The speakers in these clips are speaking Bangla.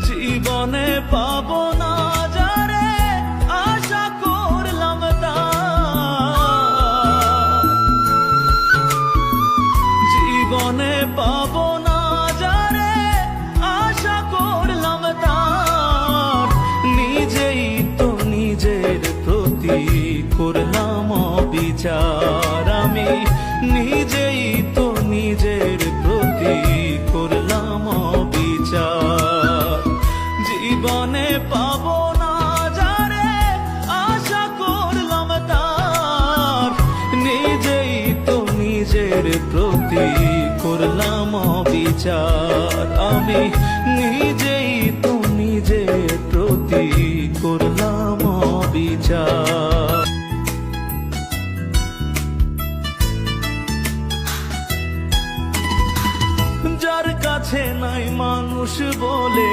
জীবনে পাবো না যারে আশা করলাম জীবনে পাবো না যারে আশা করলাম তার। নিজেই তো নিজের প্রতি করলাম বিচার আমি নিজেই নিজেই তো নিজের প্রতি করলাম বিচার আমি নিজেই তো নিজের প্রতি করলাম বিচার যার কাছে নাই মানুষ বলে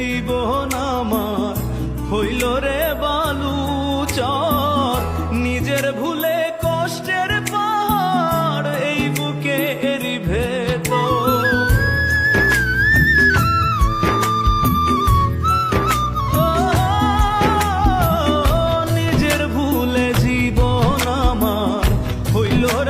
জীবন আমার। হইল রে বালু চর। নিজের ভুলে কষ্টের পাহাড় এই ভেতর। ও, নিজের ভুলে জীবন আমার। হইল রে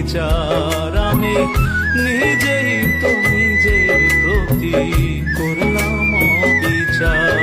বিচার আমি নিজেই তো নিজের প্রতি।